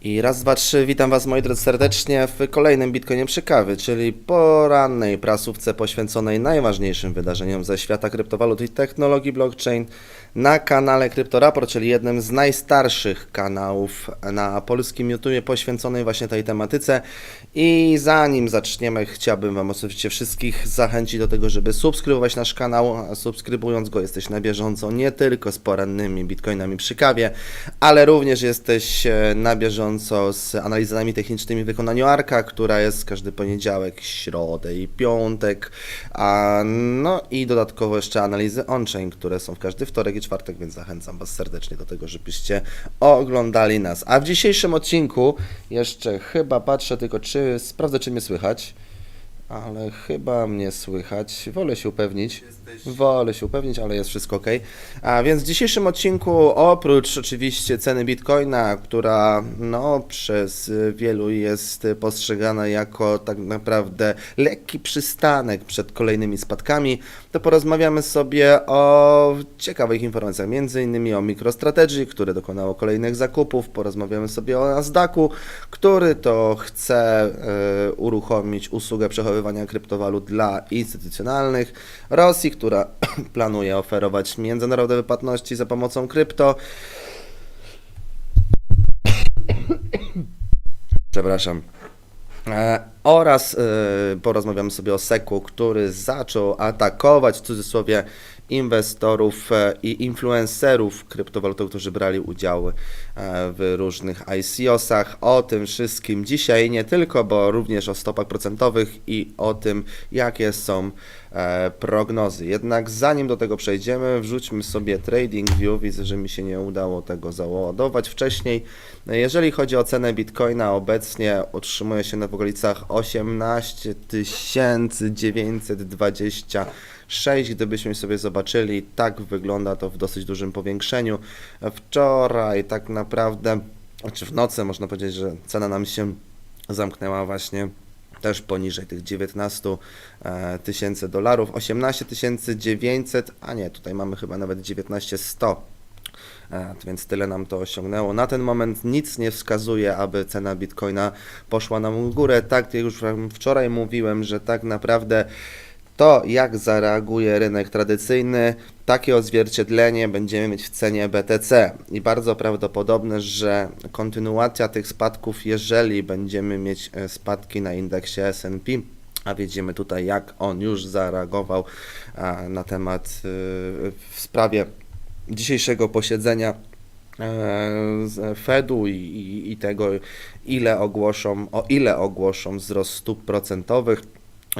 I raz, dwa, trzy, witam Was moi drodzy serdecznie w kolejnym Bitcoinie przy kawy, czyli porannej prasówce poświęconej najważniejszym wydarzeniom ze świata kryptowalut i technologii blockchain na kanale CryptoRaport, czyli jednym z najstarszych kanałów na polskim YouTubie poświęconej właśnie tej tematyce. I zanim zaczniemy, chciałbym Wam oczywiście wszystkich zachęcić do tego, żeby subskrybować nasz kanał. Subskrybując go jesteś na bieżąco nie tylko z porannymi Bitcoinami przy kawie, ale również jesteś e, na bieżąco z analizami technicznymi w wykonaniu Arka, która jest każdy poniedziałek, środę i piątek. A, no i dodatkowo jeszcze analizy on-chain, które są w każdy wtorek i czwartek, więc zachęcam Was serdecznie do tego, żebyście oglądali nas. A w dzisiejszym odcinku jeszcze chyba patrzę tylko, czy sprawdzę, czy mnie słychać. Ale chyba mnie słychać. Wolę się upewnić. Wolę się upewnić, ale jest wszystko ok. A więc w dzisiejszym odcinku, oprócz oczywiście ceny bitcoina, która no, przez wielu jest postrzegana jako tak naprawdę lekki przystanek przed kolejnymi spadkami, to porozmawiamy sobie o ciekawych informacjach, między innymi o MicroStrategy, które dokonało kolejnych zakupów, porozmawiamy sobie o Nasdaqu, który to chce e, uruchomić usługę przechowywania kryptowalut dla instytucjonalnych, Rosji, która planuje oferować międzynarodowe płatności za pomocą krypto. Przepraszam. E, oraz e, porozmawiamy sobie o Seku, który zaczął atakować w cudzysłowie inwestorów e, i influencerów kryptowalutowych, którzy brali udział e, w różnych ICO-sach. O tym wszystkim dzisiaj nie tylko, bo również o stopach procentowych i o tym, jakie są e, prognozy. Jednak zanim do tego przejdziemy, wrzućmy sobie TradingView. Widzę, że mi się nie udało tego załadować wcześniej. Jeżeli chodzi o cenę Bitcoina, obecnie utrzymuje się na w okolicach 18 926. Gdybyśmy sobie zobaczyli, tak wygląda to w dosyć dużym powiększeniu. Wczoraj tak naprawdę, czy w nocy można powiedzieć, że cena nam się zamknęła właśnie też poniżej tych 19 e, tysięcy dolarów, 18 900, a nie, tutaj mamy chyba nawet 19 100. E, Więc tyle nam to osiągnęło. Na ten moment nic nie wskazuje, aby cena bitcoina poszła nam w górę. Tak jak już wczoraj mówiłem, że tak naprawdę to, jak zareaguje rynek tradycyjny, takie odzwierciedlenie będziemy mieć w cenie BTC. I bardzo prawdopodobne, że kontynuacja tych spadków, jeżeli będziemy mieć e, spadki na indeksie SP, a widzimy tutaj, jak on już zareagował na temat y, w sprawie dzisiejszego posiedzenia e, Fedu i, i, i tego, ile ogłoszą, o ile ogłoszą wzrost stóp procentowych.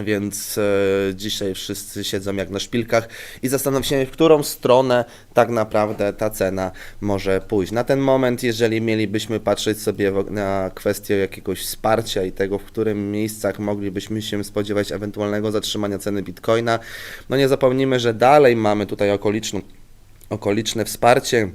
Więc e, dzisiaj wszyscy siedzą jak na szpilkach i zastanawiam się, w którą stronę tak naprawdę ta cena może pójść. Na ten moment, jeżeli mielibyśmy patrzeć sobie na kwestię jakiegoś wsparcia i tego, w którym miejscach moglibyśmy się spodziewać ewentualnego zatrzymania ceny bitcoina, no nie zapomnijmy, że dalej mamy tutaj okoliczną okoliczne wsparcie,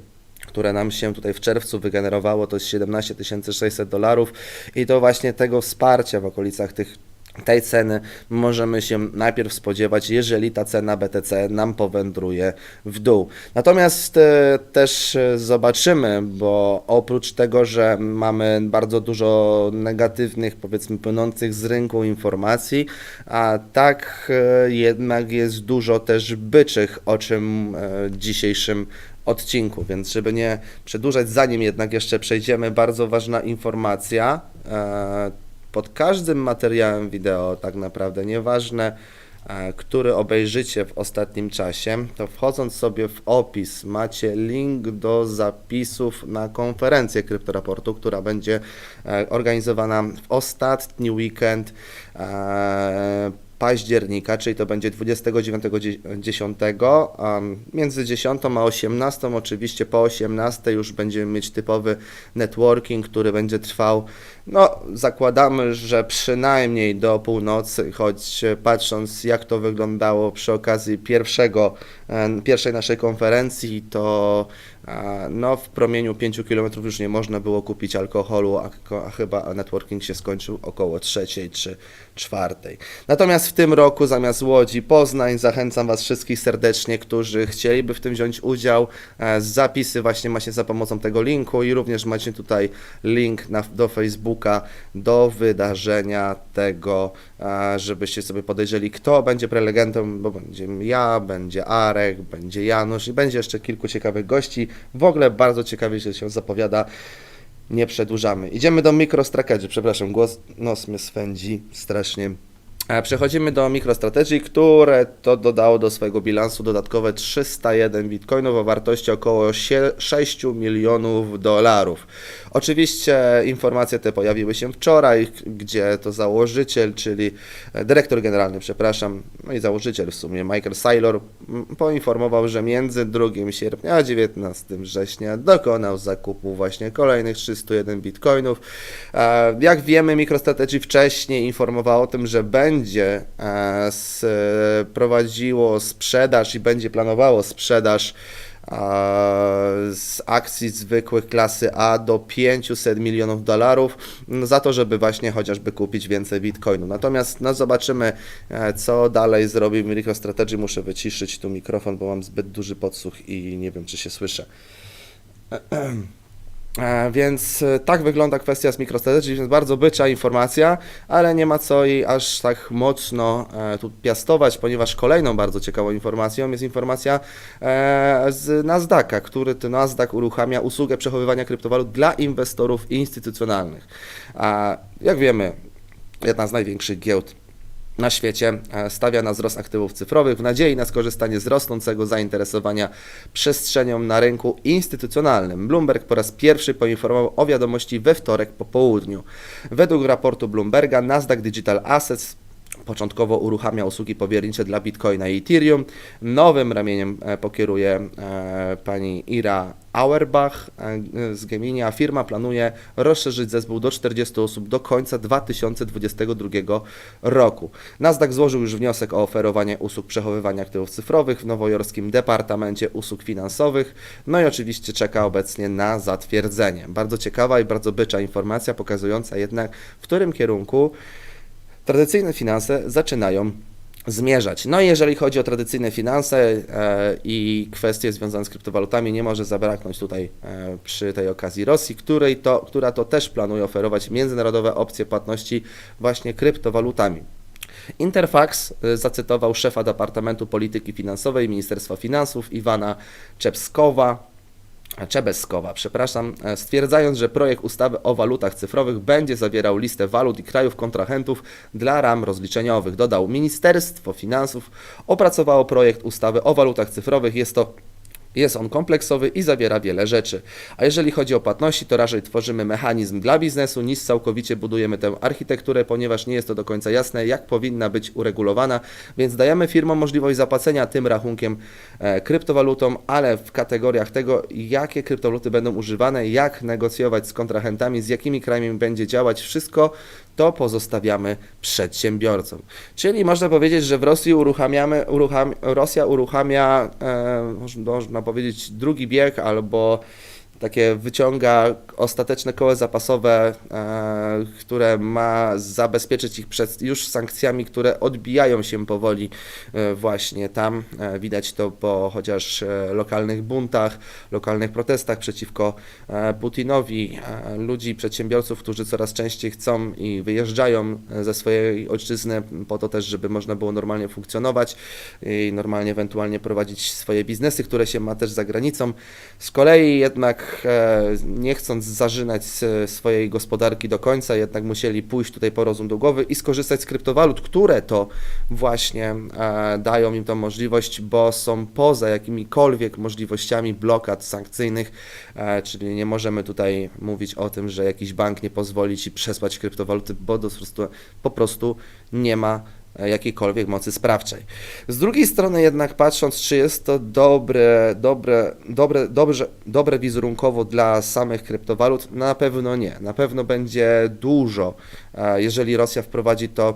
które nam się tutaj w czerwcu wygenerowało, to jest 17 600 dolarów i to właśnie tego wsparcia w okolicach tych tej ceny możemy się najpierw spodziewać, jeżeli ta cena BTC nam powędruje w dół. Natomiast e, też e, zobaczymy, bo oprócz tego, że mamy bardzo dużo negatywnych, powiedzmy, płynących z rynku informacji, a tak e, jednak jest dużo też byczych, o czym dzisiejszym odcinku, więc żeby nie przedłużać, zanim jednak jeszcze przejdziemy, bardzo ważna informacja. Pod każdym materiałem wideo, tak naprawdę, nieważne, e, który obejrzycie w ostatnim czasie, to wchodząc sobie w opis macie link do zapisów na konferencję Kryptoraportu, która będzie e, organizowana w ostatni weekend e, października, czyli to będzie 29.10. Um, między 10 a 18, oczywiście po 18 już będziemy mieć typowy networking, który będzie trwał, no zakładamy, że przynajmniej do północy, choć e, patrząc jak to wyglądało przy okazji pierwszego, e, pierwszej naszej konferencji, to a, no w promieniu 5 km już nie można było kupić alkoholu, a, a chyba networking się skończył około trzeciej czy czwartej. Natomiast w tym roku zamiast Łodzi Poznań zachęcam Was wszystkich serdecznie, którzy chcieliby w tym wziąć udział. E, Zapisy właśnie macie za pomocą tego linku i również macie tutaj link na, do Facebooka do wydarzenia tego, żebyście sobie podejrzeli, kto będzie prelegentem, bo będzie ja, będzie Arek, będzie Janusz i będzie jeszcze kilku ciekawych gości. W ogóle bardzo ciekawie się zapowiada. Nie przedłużamy. Idziemy do MicroStrategy. Przepraszam, głos, nos mnie swędzi strasznie. Przechodzimy do MicroStrategy, które to dodało do swojego bilansu dodatkowe 301 bitcoinów o wartości około sie- 6 milionów dolarów. Oczywiście informacje te pojawiły się wczoraj, gdzie to założyciel, czyli e, dyrektor generalny, przepraszam, no i założyciel w sumie, Michael Saylor, poinformował, że między 2 sierpnia a 19 września dokonał zakupu właśnie kolejnych 301 bitcoinów. E, Jak wiemy, MicroStrategy wcześniej informowało o tym, że będzie e, prowadziło sprzedaż i będzie planowało sprzedaż z akcji zwykłych klasy A do 500 milionów dolarów m, za to, żeby właśnie chociażby kupić więcej bitcoinu. Natomiast no, zobaczymy, e, co dalej zrobi MicroStrategy. Muszę wyciszyć tu mikrofon, bo mam zbyt duży podsłuch i nie wiem, czy się słyszę. E, Więc e, tak wygląda kwestia z MicroStrategy, więc bardzo bycza informacja, ale nie ma co jej aż tak mocno e, tu piastować, ponieważ kolejną bardzo ciekawą informacją jest informacja z Nasdaqa, który to Nasdaq uruchamia usługę przechowywania kryptowalut dla inwestorów instytucjonalnych. A jak wiemy, jedna z największych giełd na świecie e, stawia na wzrost aktywów cyfrowych w nadziei na skorzystanie z rosnącego zainteresowania przestrzenią na rynku instytucjonalnym. Bloomberg po raz pierwszy poinformował o wiadomości we wtorek po południu. Według raportu Bloomberga Nasdaq Digital Assets Początkowo uruchamia usługi powiernicze dla Bitcoina i Ethereum. Nowym ramieniem e, pokieruje e, pani Ira Auerbach e, z Gemini, a firma planuje rozszerzyć zespół do 40 osób do końca 2022 roku. Nasdaq złożył już wniosek o oferowanie usług przechowywania aktywów cyfrowych w nowojorskim Departamencie Usług Finansowych, no i oczywiście czeka obecnie na zatwierdzenie. Bardzo ciekawa i bardzo bycza informacja, pokazująca jednak, w którym kierunku tradycyjne finanse zaczynają zmierzać. No i jeżeli chodzi o tradycyjne finanse e, i kwestie związane z kryptowalutami, nie może zabraknąć tutaj e, przy tej okazji Rosji, której to, która to też planuje oferować międzynarodowe opcje płatności właśnie kryptowalutami. Interfax e, zacytował szefa Departamentu Polityki Finansowej Ministerstwa Finansów Iwana Czepskowa, Czebeskowa, przepraszam, e, stwierdzając, że projekt ustawy o walutach cyfrowych będzie zawierał listę walut i krajów kontrahentów dla ram rozliczeniowych. Dodał, Ministerstwo Finansów opracowało projekt ustawy o walutach cyfrowych. Jest to jest on kompleksowy i zawiera wiele rzeczy. A jeżeli chodzi o płatności, to raczej tworzymy mechanizm dla biznesu niż całkowicie budujemy tę architekturę, ponieważ nie jest to do końca jasne, jak powinna być uregulowana, więc dajemy firmom możliwość zapłacenia tym rachunkiem e, kryptowalutą, ale w kategoriach tego, jakie kryptowaluty będą używane, jak negocjować z kontrahentami, z jakimi krajami będzie działać, wszystko to pozostawiamy przedsiębiorcom. Czyli można powiedzieć, że w Rosji uruchamiamy, urucham, Rosja uruchamia, e, można powiedzieć, drugi bieg albo takie wyciąga ostateczne koło zapasowe, e, które ma zabezpieczyć ich przed już sankcjami, które odbijają się powoli e, właśnie tam. E, widać to po chociaż lokalnych buntach, lokalnych protestach przeciwko Putinowi, ludzi, przedsiębiorców, którzy coraz częściej chcą i wyjeżdżają ze swojej ojczyzny po to też, żeby można było normalnie funkcjonować i normalnie ewentualnie prowadzić swoje biznesy, które się ma też za granicą. Z kolei jednak e, nie chcąc zażynać e, swojej gospodarki do końca, jednak musieli pójść tutaj po rozum do głowy i skorzystać z kryptowalut, które to właśnie e, dają im tą możliwość, bo są poza jakimikolwiek możliwościami blokad sankcyjnych, e, czyli nie możemy tutaj mówić o tym, że jakiś bank nie pozwoli ci przesłać kryptowaluty, bo po prostu, po prostu nie ma jakiejkolwiek mocy sprawczej. Z drugiej strony jednak patrząc, czy jest to dobre, dobre, dobre, dobrze, dobre wizerunkowo dla samych kryptowalut, na pewno nie. Na pewno będzie dużo, e, jeżeli Rosja wprowadzi to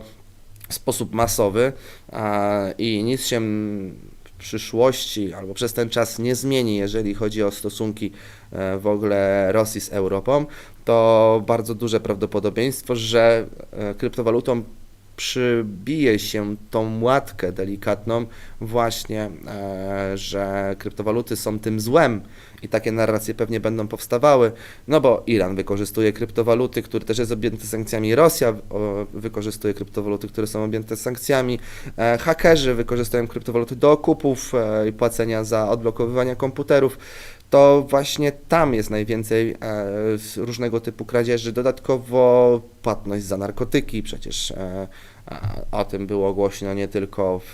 w sposób masowy e, i nic się przyszłości albo przez ten czas nie zmieni, jeżeli chodzi o stosunki e, w ogóle Rosji z Europą, to bardzo duże prawdopodobieństwo, że e, kryptowalutą przybije się tą łatkę delikatną właśnie, e, że kryptowaluty są tym złem i takie narracje pewnie będą powstawały, no bo Iran wykorzystuje kryptowaluty, który też jest objęty sankcjami, Rosja wykorzystuje kryptowaluty, które są objęte sankcjami, e, hakerzy wykorzystują kryptowaluty do okupów e, i płacenia za odblokowywanie komputerów, to właśnie tam jest najwięcej e, różnego typu kradzieży. Dodatkowo płatność za narkotyki, przecież e, o tym było głośno nie tylko w,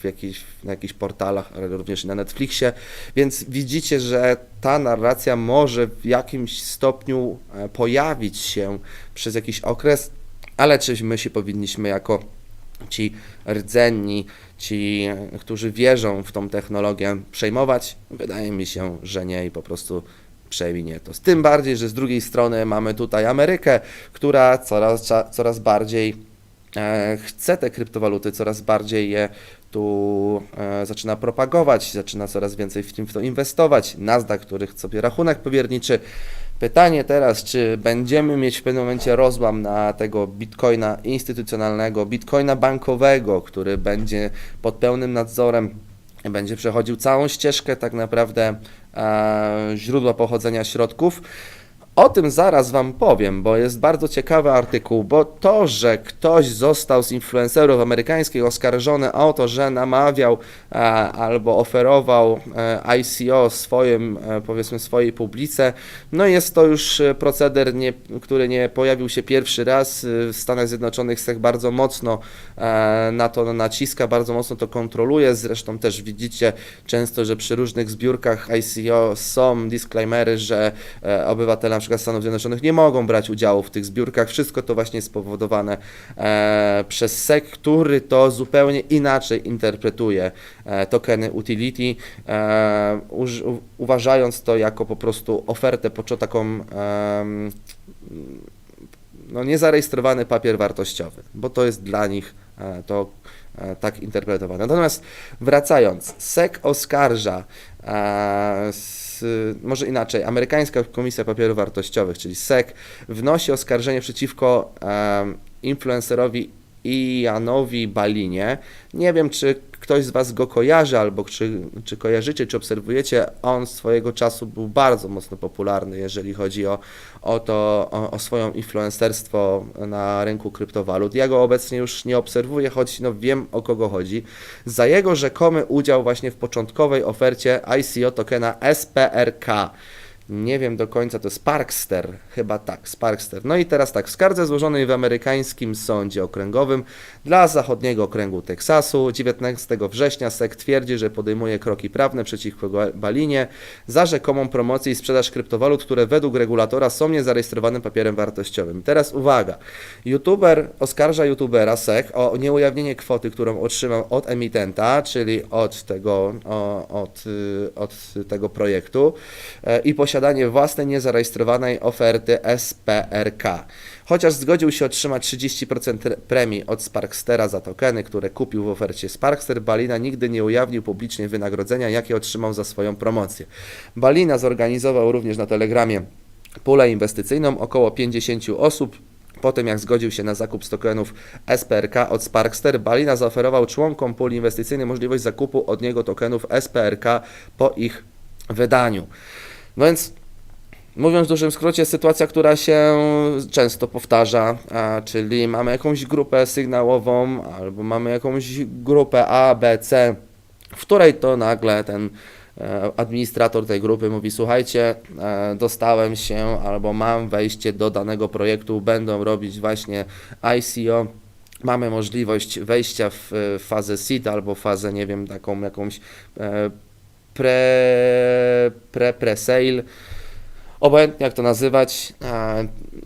w, jakichś, na jakichś portalach, ale również na Netflixie. Więc widzicie, że ta narracja może w jakimś stopniu e, pojawić się przez jakiś okres, ale czy my się powinniśmy jako ci rdzenni, ci, którzy wierzą w tą technologię, przejmować? Wydaje mi się, że nie i po prostu przeminie to. Tym bardziej, że z drugiej strony mamy tutaj Amerykę, która coraz, coraz bardziej e, chce te kryptowaluty, coraz bardziej je tu e, zaczyna propagować, zaczyna coraz więcej w, tym, w to inwestować. Nasdaq, który chce sobie rachunek powierniczy. Pytanie teraz, czy będziemy mieć w pewnym momencie rozłam na tego bitcoina instytucjonalnego, bitcoina bankowego, który będzie pod pełnym nadzorem, będzie przechodził całą ścieżkę tak naprawdę e, źródła pochodzenia środków. O tym zaraz Wam powiem, bo jest bardzo ciekawy artykuł, bo to, że ktoś został z influencerów amerykańskich oskarżony o to, że namawiał e, albo oferował e, ICO swoim, e, powiedzmy swojej publice, no jest to już proceder, nie, który nie pojawił się pierwszy raz. W Stanach Zjednoczonych SEC bardzo mocno na to naciska, bardzo mocno to kontroluje. Zresztą też widzicie często, że przy różnych zbiórkach ICO są disclaimery, że obywatele na przykład Stanów Zjednoczonych nie mogą brać udziału w tych zbiórkach. Wszystko to właśnie spowodowane e, przez SEC, który to zupełnie inaczej interpretuje e, tokeny utility, e, u, uważając to jako po prostu ofertę, po taką em, no, niezarejestrowany papier wartościowy, bo to jest dla nich e, to e, tak interpretowane. Natomiast wracając, SEC oskarża, e, s, może inaczej, amerykańska Komisja Papierów Wartościowych, czyli SEC, wnosi oskarżenie przeciwko influencerowi Ianowi Balinie. Nie wiem, czy ktoś z Was go kojarzy, albo czy, czy kojarzycie, czy obserwujecie. On swojego czasu był bardzo mocno popularny, jeżeli chodzi o, o to, o, o swoją influencerstwo na rynku kryptowalut. Ja go obecnie już nie obserwuję, choć no wiem o kogo chodzi. Za jego rzekomy udział właśnie w początkowej ofercie ICO tokena SPRK. Nie wiem do końca, to Sparkster, chyba tak, Sparkster. No i teraz tak, w skardze złożonej w amerykańskim sądzie okręgowym dla zachodniego okręgu Teksasu 19 września SEC twierdzi, że podejmuje kroki prawne przeciwko Ba- Balinie za rzekomą promocję i sprzedaż kryptowalut, które według regulatora są niezarejestrowanym papierem wartościowym. Teraz uwaga, youtuber oskarża youtubera SEC o nieujawnienie kwoty, którą otrzymał od emitenta, czyli od tego, o, od, y, od tego projektu e, i posiadanie własnej niezarejestrowanej oferty SPRK. Chociaż zgodził się otrzymać 30% re- premii od Sparkstera za tokeny, które kupił w ofercie Sparkster, Balina nigdy nie ujawnił publicznie wynagrodzenia, jakie otrzymał za swoją promocję. Balina zorganizował również na Telegramie pulę inwestycyjną około 50 osób. Po tym jak zgodził się na zakup tokenów SPRK od Sparkster, Balina zaoferował członkom puli inwestycyjnej możliwość zakupu od niego tokenów SPRK po ich wydaniu. No więc Mówiąc w dużym skrócie, sytuacja, która się często powtarza, czyli mamy jakąś grupę sygnałową albo mamy jakąś grupę A, B, C, w której to nagle ten e, administrator tej grupy mówi: Słuchajcie, e, dostałem się albo mam wejście do danego projektu, będą robić właśnie ICO. Mamy możliwość wejścia w e, fazę seed albo fazę, nie wiem, taką jakąś pre, pre, pre-sale obojętnie jak to nazywać,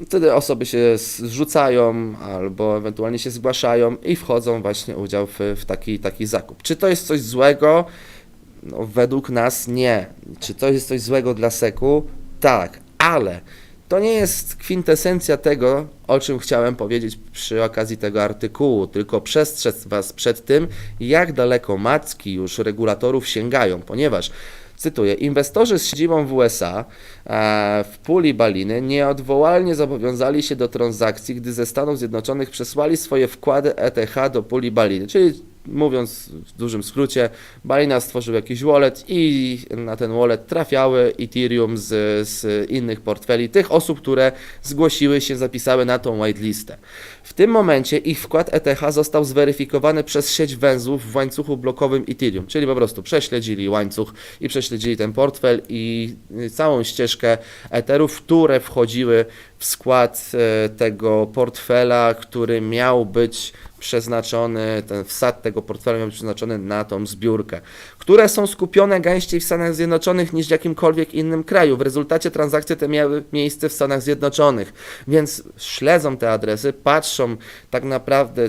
wtedy osoby się zrzucają albo ewentualnie się zgłaszają i wchodzą właśnie udział w, w taki, taki zakup. Czy to jest coś złego? No, według nas nie. Czy to jest coś złego dla seku? Tak, ale to nie jest kwintesencja tego, o czym chciałem powiedzieć przy okazji tego artykułu, tylko przestrzec Was przed tym, jak daleko macki już regulatorów sięgają, ponieważ Cytuję: Inwestorzy z siedzibą w USA e, w puli Baliny nieodwołalnie zobowiązali się do transakcji, gdy ze Stanów Zjednoczonych przesłali swoje wkłady ETH do puli Baliny, czyli mówiąc w dużym skrócie, Balina stworzył jakiś wallet i na ten wallet trafiały Ethereum z, z innych portfeli tych osób, które zgłosiły się, zapisały na tą whitelistę. W tym momencie ich wkład ETH został zweryfikowany przez sieć węzłów w łańcuchu blokowym Ethereum, czyli po prostu prześledzili łańcuch i prześledzili ten portfel i całą ścieżkę Etherów, które wchodziły skład e, tego portfela, który miał być przeznaczony, ten wsad tego portfela miał być przeznaczony na tą zbiórkę, które są skupione gęściej w Stanach Zjednoczonych niż w jakimkolwiek innym kraju. W rezultacie transakcje te miały miejsce w Stanach Zjednoczonych, więc śledzą te adresy, patrzą tak naprawdę,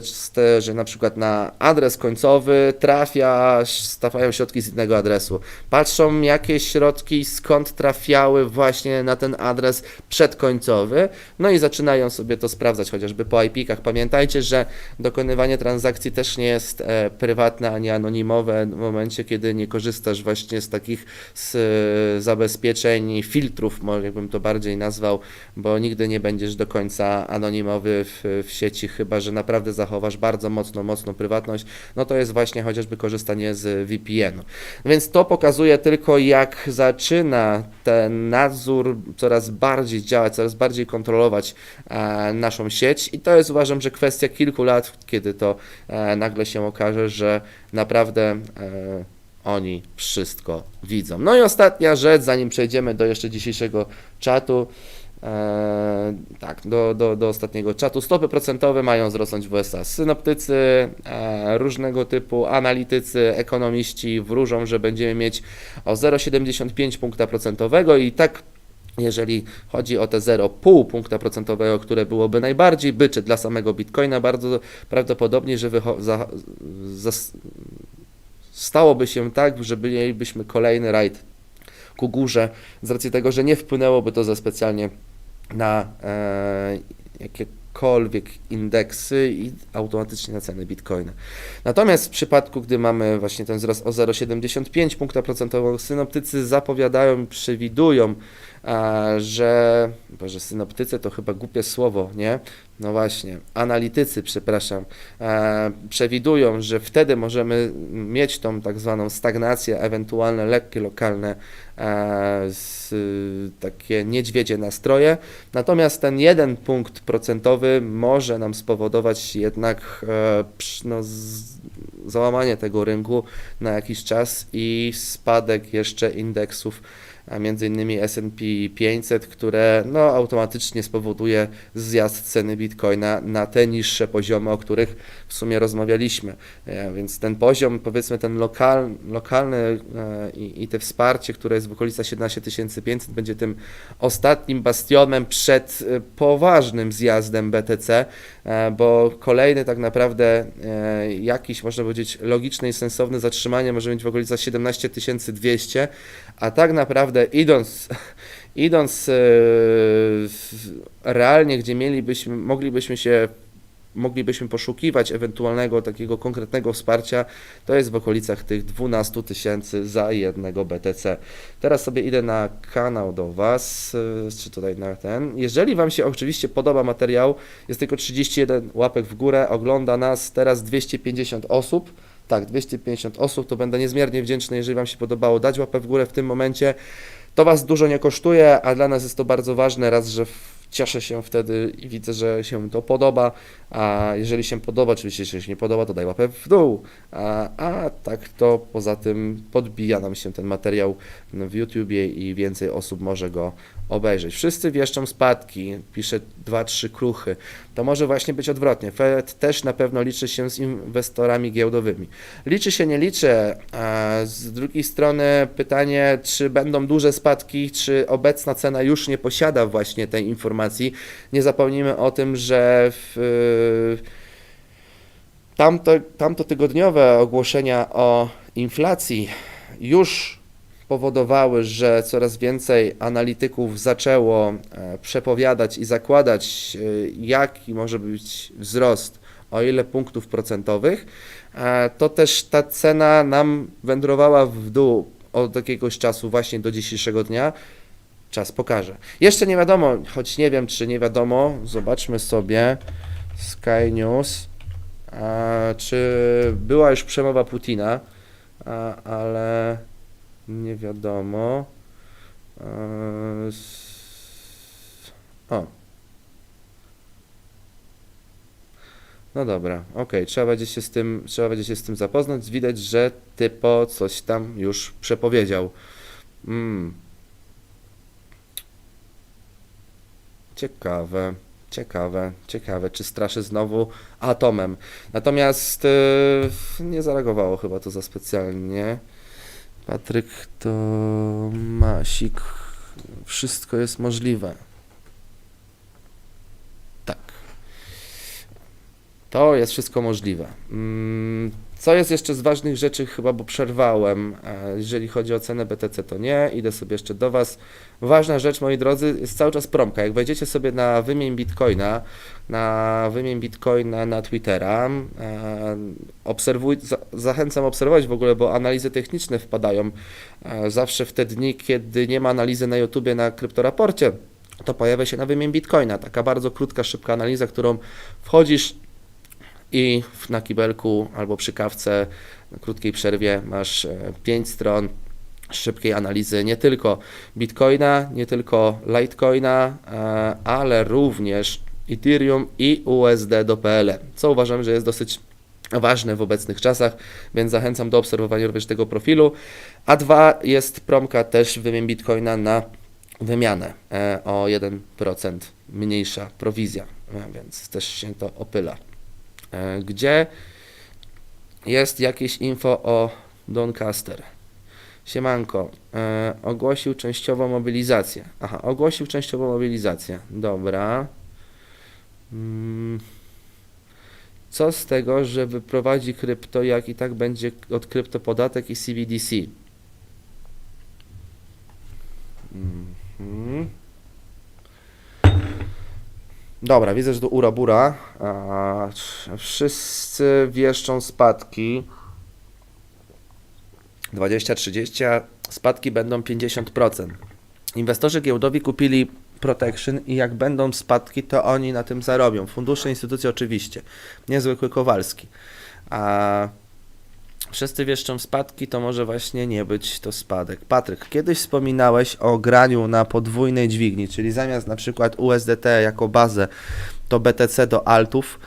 że na przykład na adres końcowy trafia, stawiają środki z innego adresu. Patrzą, jakie środki skąd trafiały właśnie na ten adres przedkońcowy, no i zaczynają sobie to sprawdzać, chociażby po IP-kach. Pamiętajcie, że dokonywanie transakcji też nie jest e, prywatne ani anonimowe w momencie, kiedy nie korzystasz właśnie z takich z, e, zabezpieczeń, filtrów, może bym to bardziej nazwał, bo nigdy nie będziesz do końca anonimowy w, w sieci, chyba że naprawdę zachowasz bardzo mocno, mocną prywatność, no to jest właśnie chociażby korzystanie z VPN-u. Więc to pokazuje tylko, jak zaczyna ten nadzór coraz bardziej działać, coraz bardziej kontrolować e, naszą sieć i to jest uważam, że kwestia kilku lat, kiedy to e, nagle się okaże, że naprawdę e, oni wszystko widzą. No i ostatnia rzecz, zanim przejdziemy do jeszcze dzisiejszego czatu, E, tak, do, do, do ostatniego czatu. Stopy procentowe mają wzrosnąć w USA. Synoptycy, e, różnego typu analitycy, ekonomiści wróżą, że będziemy mieć o 0,75 punkta procentowego i tak jeżeli chodzi o te 0,5 punkta procentowego, które byłoby najbardziej bycze dla samego Bitcoina, bardzo prawdopodobnie, że stałoby się tak, że mielibyśmy kolejny rajd ku górze, z racji tego, że nie wpłynęłoby to za specjalnie na e, jakiekolwiek indeksy i automatycznie na ceny bitcoina. Natomiast w przypadku, gdy mamy właśnie ten wzrost o 0,75 punkta procentowego, synoptycy zapowiadają i przewidują, że, boże, synoptycy to chyba głupie słowo, nie? No właśnie, analitycy, przepraszam, przewidują, że wtedy możemy mieć tą tak zwaną stagnację, ewentualne lekkie lokalne takie niedźwiedzie nastroje. Natomiast ten jeden punkt procentowy może nam spowodować jednak e, no, załamanie tego rynku na jakiś czas i spadek jeszcze indeksów a między innymi S&P 500, które no, automatycznie spowoduje zjazd ceny Bitcoina na te niższe poziomy, o których w sumie rozmawialiśmy. E, więc ten poziom, powiedzmy ten lokal, lokalny e, i, i te wsparcie, które jest w okolicach 17 500 będzie tym ostatnim bastionem przed e, poważnym zjazdem BTC, bo kolejny tak naprawdę jakiś, można powiedzieć, logiczne i sensowne zatrzymanie może być w okolicach 17 200, a tak naprawdę idąc, idąc realnie, gdzie mielibyśmy, moglibyśmy się moglibyśmy poszukiwać ewentualnego takiego konkretnego wsparcia, to jest w okolicach tych 12 tysięcy za jednego BTC. Teraz sobie idę na kanał do Was, y, czy tutaj na ten. Jeżeli Wam się oczywiście podoba materiał, jest tylko 31 łapek w górę, ogląda nas teraz 250 osób. Tak, 250 osób, to będę niezmiernie wdzięczny, jeżeli Wam się podobało, dać łapę w górę w tym momencie. To Was dużo nie kosztuje, a dla nas jest to bardzo ważne, raz, że cieszę się wtedy i widzę, że się to podoba, a jeżeli się podoba, oczywiście jeśli się nie podoba, to daj łapę w dół, a, a tak to poza tym podbija nam się ten materiał w YouTubie i więcej osób może go obejrzeć. Wszyscy wieszczą spadki, pisze 2-3 kruchy. To może właśnie być odwrotnie. Fed też na pewno liczy się z inwestorami giełdowymi. Liczy się, nie liczy. Z drugiej strony pytanie, czy będą duże spadki, czy obecna cena już nie posiada właśnie tej informacji. Nie zapomnijmy o tym, że w tamto, tamto tygodniowe ogłoszenia o inflacji już powodowały, że coraz więcej analityków zaczęło e, przepowiadać i zakładać, e, jaki może być wzrost, o ile punktów procentowych, e, to też ta cena nam wędrowała w dół od jakiegoś czasu właśnie do dzisiejszego dnia. Czas pokaże. Jeszcze nie wiadomo, choć nie wiem, czy nie wiadomo, zobaczmy sobie Sky News, a, czy była już przemowa Putina, a, ale nie wiadomo. E, s- O. No dobra, okej, trzeba będzie się z tym, trzeba będzie się z tym zapoznać. Widać, że typo coś tam już przepowiedział. Mm. Ciekawe, ciekawe, ciekawe, czy straszy znowu atomem. Natomiast e, nie zareagowało chyba to za specjalnie. Patryk to Masik. Wszystko jest możliwe. Tak. To jest wszystko możliwe. Mm, Co jest jeszcze z ważnych rzeczy, chyba, bo przerwałem. e, Jeżeli chodzi o cenę BTC, to nie. Idę sobie jeszcze do Was. Ważna rzecz, moi drodzy, jest cały czas promka. Jak wejdziecie sobie na wymień Bitcoina, na wymień Bitcoina na Twittera, e, obserwuj, za, zachęcam obserwować w ogóle, bo analizy techniczne wpadają e, zawsze w te dni, kiedy nie ma analizy na YouTubie, na kryptoraporcie, to pojawia się na wymień Bitcoina. Taka bardzo krótka, szybka analiza, którą wchodzisz i na kibelku albo przy kawce, na krótkiej przerwie masz 5 stron szybkiej analizy nie tylko Bitcoina, nie tylko Litecoina, e, ale również Ethereum i USD do PLN, co uważam, że jest dosyć ważne w obecnych czasach, więc zachęcam do obserwowania również tego profilu. A dwa jest promka też wymień Bitcoina na wymianę e, o 1% mniejsza prowizja, e, więc też się to opyla. E, Gdzie jest jakieś info o Doncaster? Siemanko, e, ogłosił częściową mobilizację. Aha, ogłosił częściową mobilizację. Dobra. Mm. Co z tego, że wyprowadzi krypto, jak i tak będzie od krypto podatek i CBDC? Mhm. Dobra, widzę, że tu ura bura. A, wszyscy wieszczą spadki. 20-30, a spadki będą 50%. Inwestorzy giełdowi kupili protection i jak będą spadki, to oni na tym zarobią. Fundusze, instytucje oczywiście. Niezwykły Kowalski. A wszyscy wieszczą spadki, to może właśnie nie być to spadek. Patryk, kiedyś wspominałeś o graniu na podwójnej dźwigni, czyli zamiast na przykład USDT jako bazę, to BTC do altów.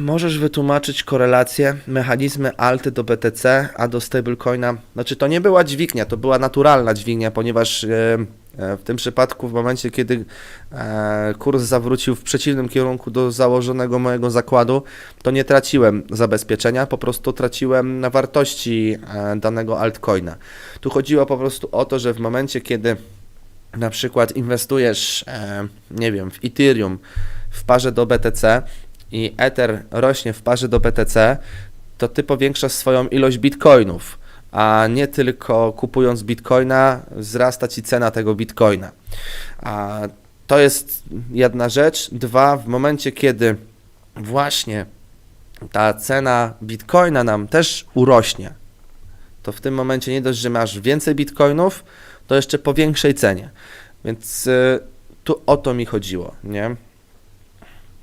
Możesz wytłumaczyć korelację, mechanizmy alty do BTC, a do stablecoina. Znaczy to nie była dźwignia, to była naturalna dźwignia, ponieważ e, w tym przypadku w momencie, kiedy e, kurs zawrócił w przeciwnym kierunku do założonego mojego zakładu, to nie traciłem zabezpieczenia, po prostu traciłem na wartości e, danego altcoina. Tu chodziło po prostu o to, że w momencie, kiedy na przykład inwestujesz, e, nie wiem, w Ethereum w parze do BTC i Ether rośnie w parze do BTC, to ty powiększasz swoją ilość bitcoinów, a nie tylko kupując bitcoina wzrasta ci cena tego bitcoina. A to jest jedna rzecz. Dwa, w momencie, kiedy właśnie ta cena bitcoina nam też urośnie, to w tym momencie nie dość, że masz więcej bitcoinów, to jeszcze po większej cenie. Więc y, tu o to mi chodziło, nie?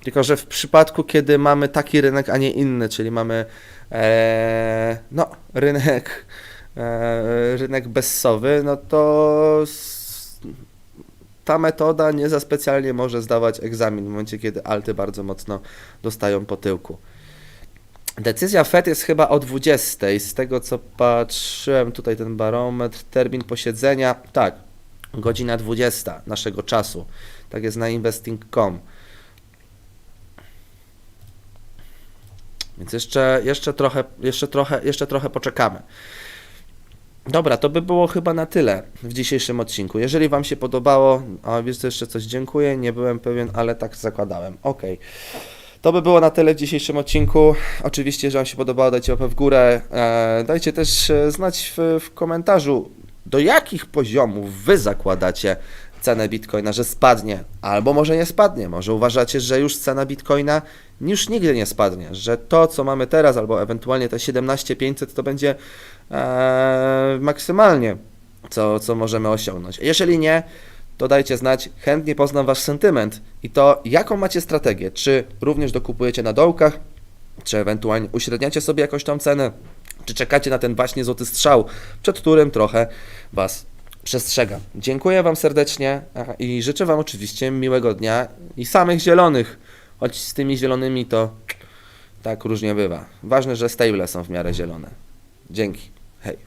Tylko, że w przypadku, kiedy mamy taki rynek, a nie inny, czyli mamy no, rynek, e, rynek bezsowy, no to ta metoda nie za specjalnie może zdawać egzamin w momencie, kiedy alty bardzo mocno dostają po tyłku. Decyzja FED jest chyba o 20. Z tego co patrzyłem, tutaj ten barometr, termin posiedzenia, tak, godzina 20 naszego czasu. Tak jest na investing.com. Więc jeszcze, jeszcze, trochę, jeszcze, trochę, jeszcze trochę poczekamy. Dobra, to by było chyba na tyle w dzisiejszym odcinku. Jeżeli Wam się podobało, a wiesz jeszcze coś dziękuję, nie byłem pewien, ale tak zakładałem. Ok. To by było na tyle w dzisiejszym odcinku. Oczywiście, że Wam się podobało, dajcie łapę w górę. E, dajcie też e, znać w, w komentarzu, do jakich poziomów Wy zakładacie cenę Bitcoina, że spadnie, albo może nie spadnie. Może uważacie, że już cena Bitcoina już nigdy nie spadnie, że to, co mamy teraz, albo ewentualnie te 17500 to będzie e, maksymalnie, co, co możemy osiągnąć. Jeżeli nie, to dajcie znać, chętnie poznam Wasz sentyment i to, jaką macie strategię. Czy również dokupujecie na dołkach, czy ewentualnie uśredniacie sobie jakąś tą cenę, czy czekacie na ten właśnie złoty strzał, przed którym trochę Was przestrzegam. Dziękuję Wam serdecznie a, i życzę Wam oczywiście miłego dnia i samych zielonych, choć z tymi zielonymi to tak różnie bywa. Ważne, że stable są w miarę zielone. Dzięki. Hej.